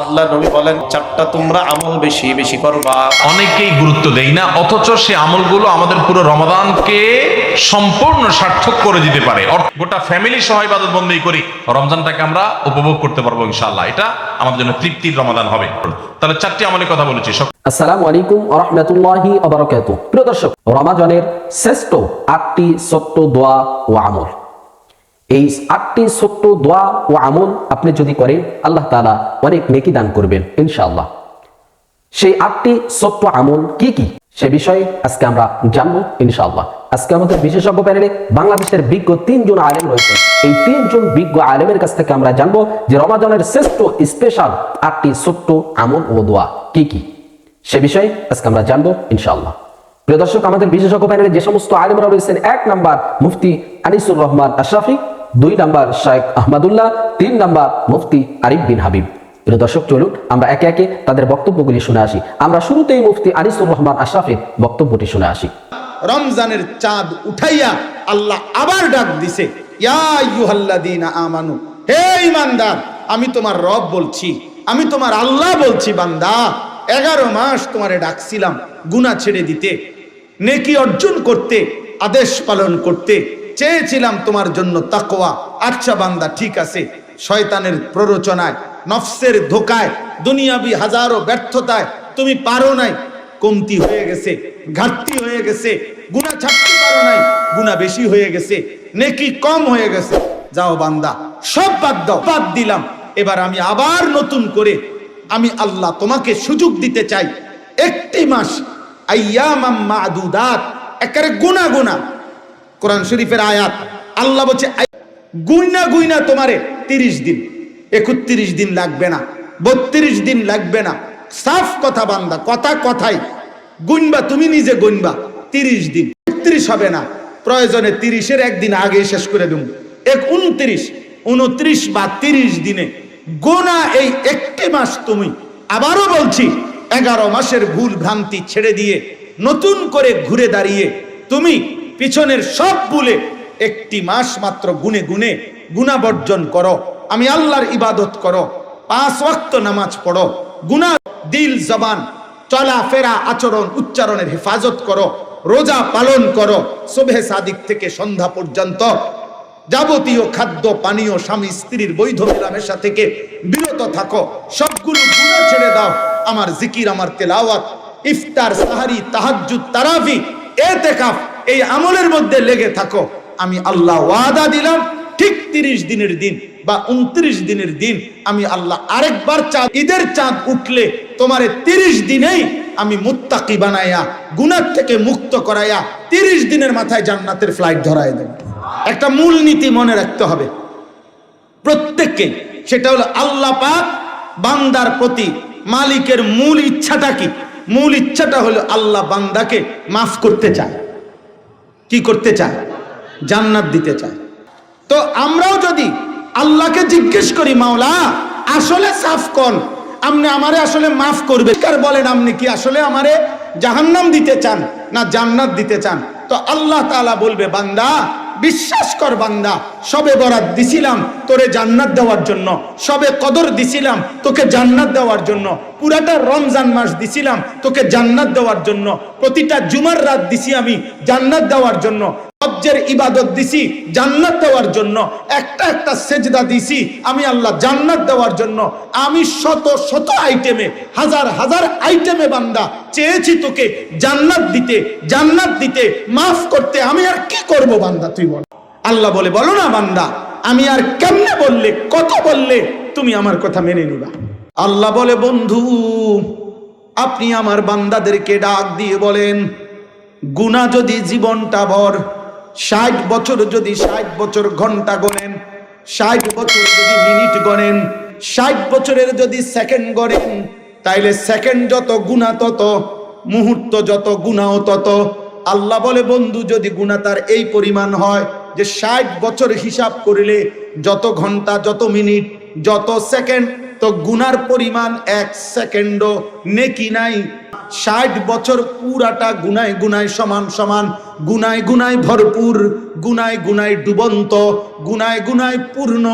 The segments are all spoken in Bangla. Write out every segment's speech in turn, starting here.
আল্লাহ নবী বলেন চারটা তোমরা আমল বেশি বেশি করবা। অনেকেই গুরুত্ব দেই না অথচ সে আমলগুলো আমাদের পুরো রমাদানকে সম্পূর্ণ সার্থক করে দিতে পারে। গোটা ফ্যামিলি সহ ইবাদত বন্দী করি রমজানটাকে আমরা উপভোগ করতে পারব ইনশাআল্লাহ। এটা আমাদের জন্য তৃপ্তির রমাদান হবে। তাহলে চারটি আমলের কথা বলেছি আসসালামু আলাইকুম আরহামতুল্লাহি আবরকাত প্রিয় দর্শক রমাজানের শ্রেষ্ঠ আটটি সত্য দোয়া ও আমল। এই আটটি সত্য দোয়া ও আমল আপনি যদি করেন, আল্লাহ তাআলা অনেক নেকি দান করবেন, ইনশাআল্লাহ। সেই আটটি সত্য আমল কি কি? সে বিষয়ে আজকে আমরা জানব, ইনশাআল্লাহ। আজকে আমাদের বিশেষজ্ঞ প্যানেলে বাংলাদেশের বিজ্ঞ তিনজন আলেম রয়েছে এই তিনজন বিজ্ঞ আলেমের কাছ থেকে আমরা জানব যে রমাজানের শ্রেষ্ঠ স্পেশাল আটটি সত্য আমল ও দোয়া কি কি। সে বিষয়ে আজকে আমরা জানব, ইনশাআল্লাহ। প্রিয় দর্শক, আমাদের বিশেষজ্ঞ প্যানেলে যে সমস্ত আলেমরা রয়েছেন, এক নাম্বার মুফতি আনিসুর রহমান আশরাফি দুই নাম্বার শাইখ আহমদুল্লাহ, তিন নাম্বার মুফতি আরিফ বিন হাবিব। প্রিয় দর্শক, চলুন আমরা একে একে তাদের বক্তব্যগুলি শুনে আসি। আমরা শুরুতেই মুফতি আনিসুর রহমান আশরাফের বক্তব্যটি শুনে আসি। রমজানের চাঁদ উঠাইয়া আল্লাহ আবার ডাক দিছে আমানু, হে ইমানদার আমি তোমার রব বলছি, আমি তোমার আল্লাহ বলছি, বান্দা, এগারো মাস তোমারে ডাকছিলাম গুনাহ ছেড়ে দিতে, নেকি অর্জন করতে, আদেশ পালন করতে চেয়েছিলাম তোমার জন্য তাকওয়া। আচ্ছা বান্দা, ঠিক আছে। শয়তানের প্ররোচনায়, নফসের ধোকায়, দুনিয়াবি হাজারো ব্যর্থতায় তুমি পারো নাই। কমতি হয়ে গেছে, ঘাটতি হয়ে গেছে গুণা ছাড়তে পারো নাই গুণা বেশি হয়ে গেছে, নেকি কম হয়ে গেছে। যাও বান্দা, সব বাদ দাও, বাদ দিলাম। এবার আমি আবার নতুন করে আমি আল্লাহ তোমাকে সুযোগ দিতে চাই। একটি মাস আইয়ামাম মাদুদাত, একেবারে গুণা গুণা কোরআন শরীফের আয়াত। আল্লাহ বলছে গুইনা গুইনা তোমারে, তিরিশ দিন। একত্রিশ দিন লাগবে না, বত্রিশ দিন লাগবে না। সাফ কথা বান্দা, কথা কথাই। গুনবা, তুমি নিজে গুনবা, তিরিশ দিন। একত্রিশ হবে না, প্রয়োজনে তিরিশের একদিন আগে শেষ করে দেব। এক উনত্রিশ উনত্রিশ বা তিরিশ দিনে গোনা এই একটি মাস তুমি। আবারও বলছি, এগারো মাসের ভুল ভ্রান্তি ছেড়ে দিয়ে নতুন করে ঘুরে দাঁড়িয়ে তুমি পিছনের সব ভুলে একটি মাস মাত্র গুনে গুনে গুণা বর্জন করো। আমি আল্লাহর ইবাদত করো। পাঁচ ওয়াক্ত নামাজ পড়ো। গুনা দিল, জবান, চলাফেরা আচরণ উচ্চারণের হেফাজত করো। রোজা পালন করো। শোভে সাদিক থেকে সন্ধ্যা পর্যন্ত যাবতীয় খাদ্য, পানীয়, স্বামী, স্ত্রীর বৈধ মেলামেশা থেকে বিরত থাকো। সবগুলো গুণা ছেড়ে দাও। আমার জিকির, আমার তেলাওয়াত, ইফতার, সাহারি তাহাজুদ তারাভি তারাফি এতেকাফ এই আমলের মধ্যে লেগে থাকো। আমি আল্লাহ ওয়াদা দিলাম, ঠিক তিরিশ দিনের দিন বা উনত্রিশ দিনের দিন আমি আল্লাহ আরেকবার চাঁদ, ঈদের চাঁদ উঠলে তোমারে তিরিশ দিনেই আমি মুত্তাকি বানাইয়া গুনার থেকে মুক্ত করাইয়া তিরিশ দিনের মাথায় জান্নাতের ফ্লাইট ধরাই দেব। একটা মূল নীতি মনে রাখতে হবে। প্রত্যেককে, সেটা হলো আল্লাহ পাক বান্দার প্রতি মালিকের মূল ইচ্ছাটা কি? মূল ইচ্ছাটা হলো আল্লাহ বান্দাকে মাফ করতে চায়। কি করতে চায়? জান্নাত দিতে চায়। তো আমরাও যদি আল্লাহকে জিজ্ঞেস করি, মাওলা, আসলে সাফ কন? আপনি আমারে আসলে মাফ করবে কার বলেন আপনি কি আসলে আমারে জাহান্নাম দিতে চান না জান্নাত দিতে চান? তো আল্লাহ তালা বলবে, বান্দা বিশ্বাস কর বান্দা, সবে বরাত দিছিলাম তোরে জান্নাত দেওয়ার জন্য, সবে কদর দিছিলাম তোকে জান্নাত দেওয়ার জন্য, পুরাটা রমজান মাস দিছিলাম তোকে জান্নাত দেওয়ার জন্য, প্রতিটা জুমার রাত দিছি আমি জান্নাত দেওয়ার জন্য হজ্জের ইবাদত দিছি, জান্নাত দেওয়ার জন্য। একটা একটা সেজদা দিছি, আমি আল্লাহ জান্নাত দেওয়ার জন্য। আমি শত শত আইটেমে, হাজার হাজার আইটেমে বান্দা, চেয়েছি তোকে জান্নাত দিতে জান্নাত দিতে, মাফ করতে। আমি আর কি করব বান্দা, তুই বল। আল্লাহ বলে, বলো না বান্দা, আমি আর কেমনে বললে, কত বললে তুমি আমার কথা মেনে নিবা? আল্লাহ বলে, বন্ধু, আপনি আমার বান্দাদেরকে ডাক দিয়ে বলেন গুণা যদি জীবনটা ভর ষাট বছর যদি ষাট বছর ঘণ্টা গণেন, ষাট বছর যদি মিনিট গণেন, ষাট বছরের যদি সেকেন্ড গড়েন তাইলে সেকেন্ড যত গুণা তত, মুহূর্ত যত গুণাও তত। আল্লাহ বলে, বন্ধু, যদি গুণা তার এই পরিমাণ হয় যে ষাট বছর হিসাব করিলে যত ঘণ্টা, যত মিনিট, যত সেকেন্ড, তো গুনার পরিমাণ এক সেকেন্ডও নেকি নাই। ষাট বছর পুরাটা গুনায় গুনায় সমান সমান, গুনায় গুনায় ভরপুর, গুনায় গুনায় ডুবন্ত, গুনায় গুনায় পূর্ণ।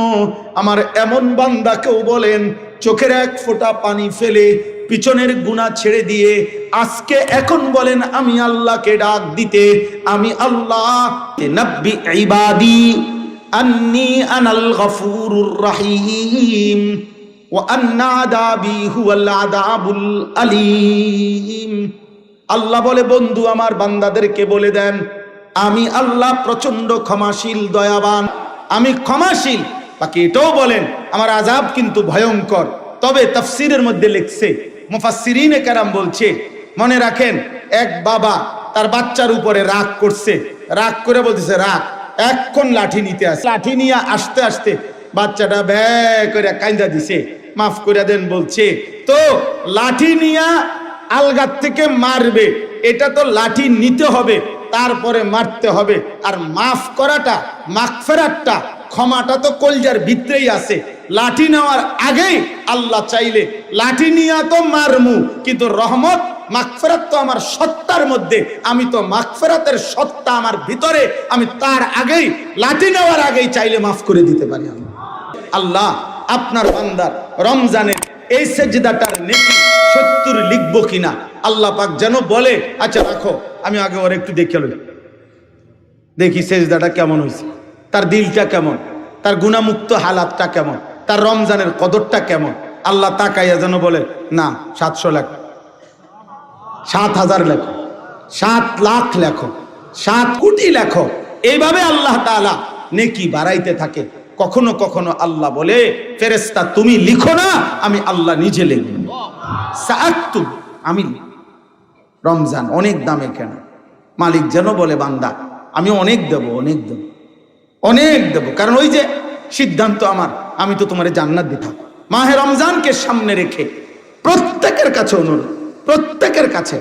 আমার এমন বান্দা কেউ বলেন, চোখের এক ফোঁটা পানি ফেলে পিছনের গুণা ছেড়ে দিয়ে, আজকে এখন বলেন আমি আল্লাহকে ডাক দিতে, আমি আল্লাহ আন্নি আনাল গফুরুর রহিম। আল্লাহ বলে, বন্ধু, আমার বান্দাদেরকে বলে দেন, আমি আল্লাহ প্রচণ্ড ক্ষমাশীল, দয়াবান। আমি ক্ষমাশীল। বাকি এটাও বলেন, আমার আজাব কিন্তু ভয়ঙ্কর। তবে তফসিরের মধ্যে লিখছে মুফাসিরিনে কারাম বলছে, মনে রাখেন, এক বাবা তার বাচ্চার উপরে রাগ করছে। রাগ করে বলতেছে, রাগ, এক্ষণ লাঠি নিতে আসে। লাঠি নিয়ে আসতে আসতে বাচ্চাটা ব্যয় করে কাইন্দা দিছে। মাফ করে দেন বলছে। তো লাঠি নিয়া আলগার থেকে মারবে। এটা তো লাঠি নিতে হবে, তারপরে মারতে হবে। আর মাফ করাটা, মাগফেরাতটা, ক্ষমাটা তো কলজার ভিতরেই আছে। লাঠি নেওয়ার আগেই আল্লাহ চাইলে, লাঠি নিয়া তো মারমু, কিন্তু রহমত, মাগফেরাত তো আমার সত্তার মধ্যে। আমি তো মাগফেরাতের সত্তা আমার ভিতরে, আমি তার আগেই, লাঠি নেওয়ার আগেই চাইলে মাফ করে দিতে পারি আমি। আল্লাহ আপনার বান্দার রমজানের এই সেজদাটার নেকি সত্তর লিখব কিনা? আল্লাহ পাক যেন বলে আচ্ছা রাখো, আমি আগে ওর একটু দেখে লই। দেখি সেজদাটা কেমন হয়েছে তার দিলটা কেমন? তার গুণামুক্ত হালাতটা কেমন? তার রমজানের কদরটা কেমন? আল্লাহ তাকাইয়া যেন বলে, না, সাতশো লেখো। সাত হাজার লেখো। সাত লাখ লেখো। সাত কোটি লেখো। এইভাবে আল্লাহ তাআলা নেকি বাড়াইতে থাকে। কখনো কখনো আল্লাহ বলে ফেরেস্তা তুমি লিখো না, আমি আল্লাহ নিজে লিখব। আমি রমজান অনেক দামে কেন? মালিক যেন বলে, বান্দা, আমি অনেক দেব অনেক দেব অনেক দেব। কারণ ওই যে সিদ্ধান্ত আমার, আমি তো তোমার জান্নাত দিতাম। মাহে রমজানকে সামনে রেখে প্রত্যেকের কাছে অনুরোধ, প্রত্যেকের কাছে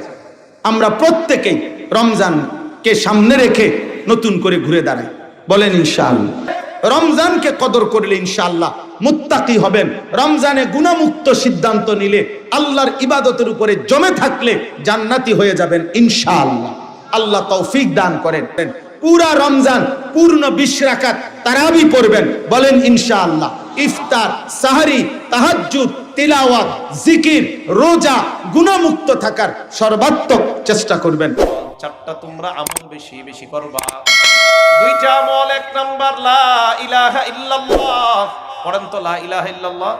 আমরা প্রত্যেকেই রমজানকে সামনে রেখে নতুন করে ঘুরে দাঁড়াই। বলেন ইনশাআল্লাহ। রমজানকে কদর করলে ইনশাআল্লাহ মুত্তাকি হবেন। রমজানে গুণামুক্ত সিদ্ধান্ত নিলে, আল্লাহর ইবাদতের উপরে জমে থাকলে জান্নাতি হয়ে যাবেন ইনশাআল্লাহ। আল্লাহ তৌফিক দান করেন। পুরা রমজান পূর্ণ বিশ রাকাত তারাবি পড়বেন। বলেন ইনশাআল্লাহ, ইফতার, সাহারি, তাহাজ্জুদ, তিলাওয়াত, জিকির, রোজা গুণামুক্ত থাকার সর্বাত্মক চেষ্টা করবেন। চারটা তোমরা আমল বেশি বেশি করবা। দুইটা আমল, এক নাম্বার, লা ইলাহা ইল্লাল্লাহ। পড়েন তো লা ইলাহা ইল্লাল্লাহ।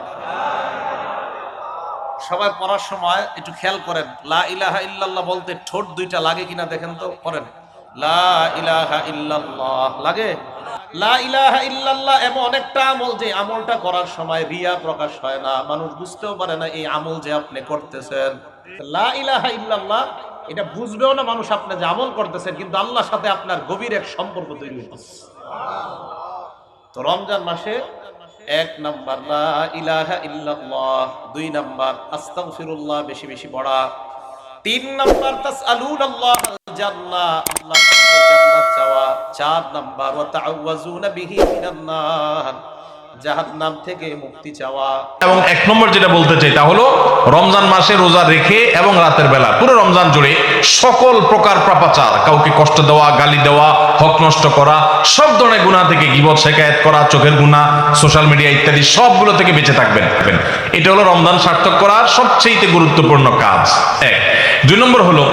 সবাই পড়ার সময় একটু খেয়াল করেন, লা ইলাহা ইল্লাল্লাহ বলতে ঠোঁট দুইটা লাগে কিনা দেখেন তো করেন লা ইলাহা ইল্লাল্লাহ, লাগে? লা ইলাহা ইল্লাল্লাহ এমন একটা আমল যে আমলটা করার সময় রিয়া প্রকাশ হয় না, মানুষ বুঝতেও পারে না এই আমল যে আপনি করতেছেন। লা ইলাহা ইল্লাল্লাহ এটা বুঝবেও না মানুষ আপনি যে আমল করতেছেন, কিন্তু আল্লাহর সাথে আপনার গভীর এক সম্পর্ক তৈরি হইতেছে। তো রমজান মাসে এক নাম্বার, লা ইলাহা ইল্লাল্লাহ, দুই নাম্বার, আস্তাগফিরুল্লাহ, বেশি বেশি পড়া। তিন নাম্বার, তাসআলুনাল্লাহ জান্নাহ, আল্লাহ জান্নাত চাওয়া। চার নাম্বার, ওয়া তাআওয়াজুনা বিহি মিনান নার। জাহান্নাম থেকে মুক্তি চাওয়া। এবং এক নম্বর যেটা বলতে চাই তা হলো, রমজান মাসে রোজা রেখে এবং রাতের বেলা, পুরো রমজান জুড়ে সকল প্রকার পাপাচার, কাউকে কষ্ট দেওয়া, গালি দেওয়া, হক নষ্ট করা, সব ধরনের গুণা থেকে গিবত শেখায়ত করা, চোখের গুণা সোশ্যাল মিডিয়া ইত্যাদি সবগুলো থেকে বেঁচে থাকবেন। এটা হলো রমজান সার্থক করার সবচেয়ে গুরুত্বপূর্ণ কাজ। এক দুই নম্বর হলো,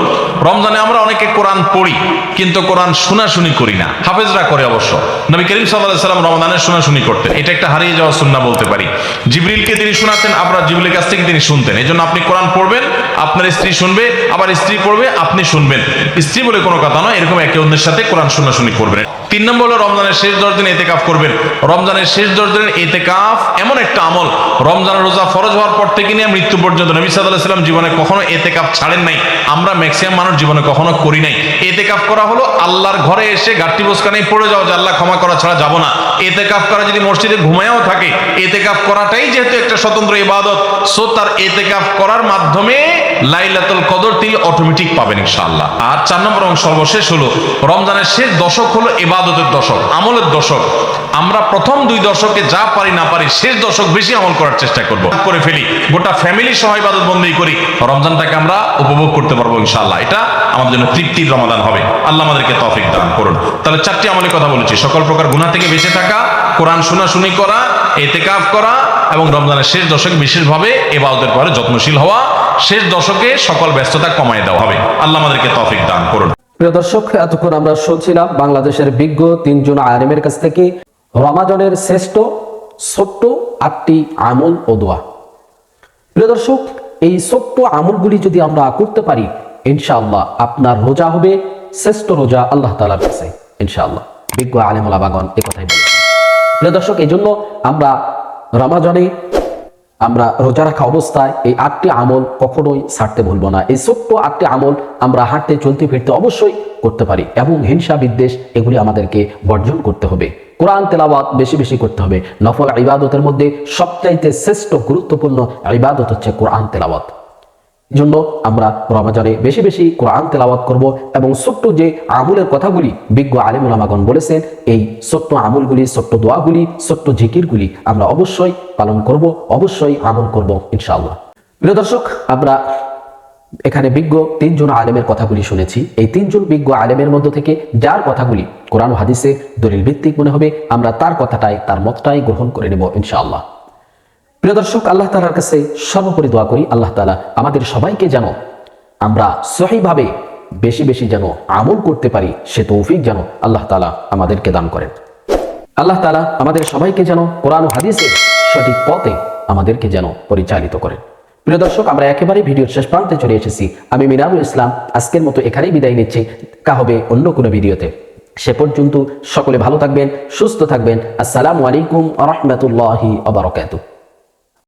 রমজানে আমরা অনেকে কোরআন পড়ি, কিন্তু কোরআন শোনাশুনি করি না। হাফেজরা করে অবশ্য। নবী করিম সাল্লাহ সাল্লাম রমজানের শোনাশুনি করতেন। এটা একটা হারিয়ে যাওয়া সুন্না বলতে পারি। জিবরিলকে তিনি শোনাতেন, আপনার জিবরিলের কাছ থেকে তিনি শুনতেন। এই আপনি কোরআন পড়বেন, আপনার স্ত্রী শুনবে, আবার স্ত্রী পড়বে, আপনি শুনবেন। স্ত্রী বলে কোনো কথা নয়, এরকম একে অন্যের সাথে কোরআন শোনাশুনি করবেন। তিন নম্বর হলো রমজানের শেষ দশ দিন এতেকাফ করবেন। রমজানের শেষ দশ দিনের এতেকাফ এমন একটা আমল। রমজানের রোজা ফরজ হওয়ার পর থেকে নিয়ে মৃত্যু পর্যন্ত নবী সাল্লাম জীবনে কখনো এতেকাফ ছাড়েন নাই। আমরা ম্যাক্সিমাম মানুষ জীবনে কখনো করি নাই। এতেকাফ করা হলো আল্লাহর ঘরে এসে গাঠটি বসকানেই পড়ে যাও যে আল্লাহ ক্ষমা করা ছাড়া যাব না। এতেকাফ করা যদি মসজিদে ঘুমায়ও থাকে, এতেকাফ করাটাই যেহেতু একটা স্বতন্ত্র ইবাদত সো তার এতেকাফ করার মাধ্যমে লাইলাতুল কদর তিনি অটোমেটিক পাবেন ইনশাআল্লাহ। আর চার নম্বর এবং সর্বশেষ হলো, রমজানের শেষ দশক হলো ইবাদতের দশক, আমলের দশক। আমরা প্রথম দুই দশকে যা পারি না পারি, শেষ দশক বেশি আমল করার চেষ্টা করব। করে ফেলি, গোটা ফ্যামিলি সহ ইবাদত বন্দী করি। রমজানটাকে আমরা উপভোগ করতে পারব ইনশাআল্লাহ। এটা আমাদের জন্য তৃপ্তির রমাদান হবে। আল্লাহ আমাদেরকে তৌফিক দান করুন। তাহলে চারটি আমলের কথা বলেছি। সকল প্রকার গুনাহ থেকে বেঁচে থাকা, কোরআন শোনাশুনি করা, এতেকাফ করা এবং রমজানের শেষ দশক বিশেষভাবে এবাদতের পরে যত্নশীল হওয়া শেষ দশকে সকল ব্যস্ততা কমায় দেওয়া হবে। আল্লাহ আমাদেরকে তৌফিক দান করুন। প্রিয় দর্শক, এতক্ষণ আমরা শুনছিলাম বাংলাদেশের বিজ্ঞ তিনজন আলেমের কাছ থেকে রমাজনের শ্রেষ্ঠ, ছোট্ট আটটি আমল ও দোয়া। প্রিয় দর্শক, এই ছোট্ট আমলগুলি যদি আমরা করতে পারি, ইনশাআল্লাহ আপনার রোজা হবে, শ্রেষ্ঠ রোজা আল্লাহ তালার কাছে, ইনশাআল্লাহ। বিজ্ঞ আলেমুল আবাগন এ কথাই বলেছেন। প্রিয় দর্শক এই জন্য আমরা রমাজনে আমরা রোজা রাখা অবস্থায় এই আটটি আমল কখনোই ছাড়তে ভুলবো না। এই ছোট্ট আটটি আমল আমরা হাঁটতে, চলতে, ফিরতে অবশ্যই করতে পারি এবং হিংসা, বিদ্বেষ এগুলি আমাদেরকে বর্জন করতে হবে। কোরআন তেলাওয়াত বেশি বেশি করতে হবে। নফল ইবাদতের মধ্যে সবচাইতে শ্রেষ্ঠ, গুরুত্বপূর্ণ ইবাদত হচ্ছে কোরআন তেলাওয়াত। জন্য আমরা রমাজানে বেশি বেশি কোরআন তেলাওয়াত করব এবং ছোট্ট যে আমলের কথাগুলি বিজ্ঞ আলিমুল আমাগন বলেছেন, এই ছোট্ট আমলগুলি, ছোট্ট দোয়াগুলি, ছোট্ট জিকিরগুলি আমরা অবশ্যই পালন করব, অবশ্যই আমল করব ইনশাআল্লাহ। প্রিয় দর্শক, আমরা এখানে বিজ্ঞ তিনজন আলেমের কথাগুলি শুনেছি। এই তিনজন বিজ্ঞ আলেমের মধ্য থেকে যার কথাগুলি কোরআন হাদিসে দলিল ভিত্তিক মনে হবে, আমরা তার কথাটাই, তার মতটাই গ্রহণ করে নেব ইনশাআল্লাহ। প্রিয় দর্শক, আল্লাহ তালার কাছে সর্বোপরি দোয়া করি। আল্লাহ তালা আমাদের সবাইকে যেন আমরা সহিভাবে বেশি বেশি যেন আমল করতে পারি, সে তৌফিক যেন আল্লাহ তালা আমাদেরকে দান করেন। আল্লাহ তালা আমাদের সবাইকে যেন কোরআন হাদিসের সঠিক পথে আমাদেরকে যেন পরিচালিত করেন। প্রিয় দর্শক, আমরা একেবারে ভিডিওর শেষ প্রান্তে চলে এসেছি। আমি মিনারুল ইসলাম, আজকের মতো এখানেই বিদায় নিচ্ছি। কা হবে অন্য কোনো ভিডিওতে। সে পর্যন্ত সকলে ভালো থাকবেন, সুস্থ থাকবেন। আসসালামু আলাইকুম আ রহমতুল্লাহি আবরকাতুহ